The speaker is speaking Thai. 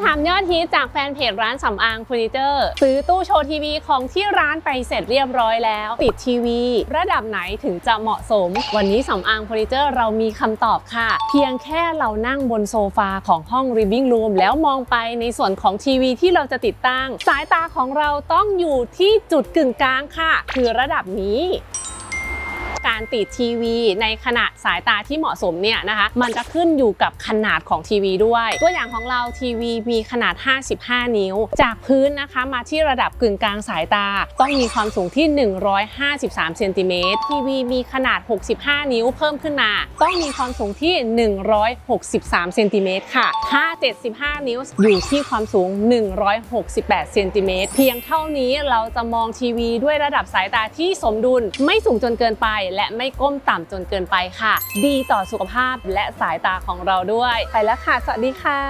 ำถามยอดฮิตจากแฟนเพจร้านสำอางเฟอร์นิเจอร์ซื้อตู้โชว์ทีวีของที่ร้านไปเสร็จเรียบร้อยแล้ว ติดทีวี ระดับไหนถึงจะเหมาะสม วันนี้สำอางเฟอร์นิเจอร์เรามีคำตอบค่ะ เพียงแค่เรานั่งบนโซฟาของห้อง living room แล้วมองไปในส่วนของทีวีที่เราจะติดตั้ง สายตาของเราต้องอยู่ที่จุดกึ่งกลางค่ะ คือระดับนี้ การติดทีวีในขนาดสายตาที่เหมาะสมเนี่ยนะคะ มันจะขึ้นอยู่กับขนาดของทีวีด้วย ตัวอย่างของเราทีวีมีขนาด 55 นิ้ว จากพื้นนะคะมาที่ระดับกึ่งกลางสายตา ต้องมีความสูงที่ 153เซนติเมตรทีวีมีขนาด 65 นิ้วเพิ่มขึ้นมา ต้องมีความสูงที่ 163เซนติเมตรค่ะ ถ้า 75 นิ้วอยู่ที่ความสูง 168เซนติเมตรเพียงเท่านี้เราจะมองทีวีด้วยระดับสายตาที่สมดุล ไม่สูงจนเกินไปและไม่ก้มต่ำจนเกินไปค่ะ ดีต่อสุขภาพและสายตาของเราด้วย ไปแล้วค่ะ สวัสดีค่ะ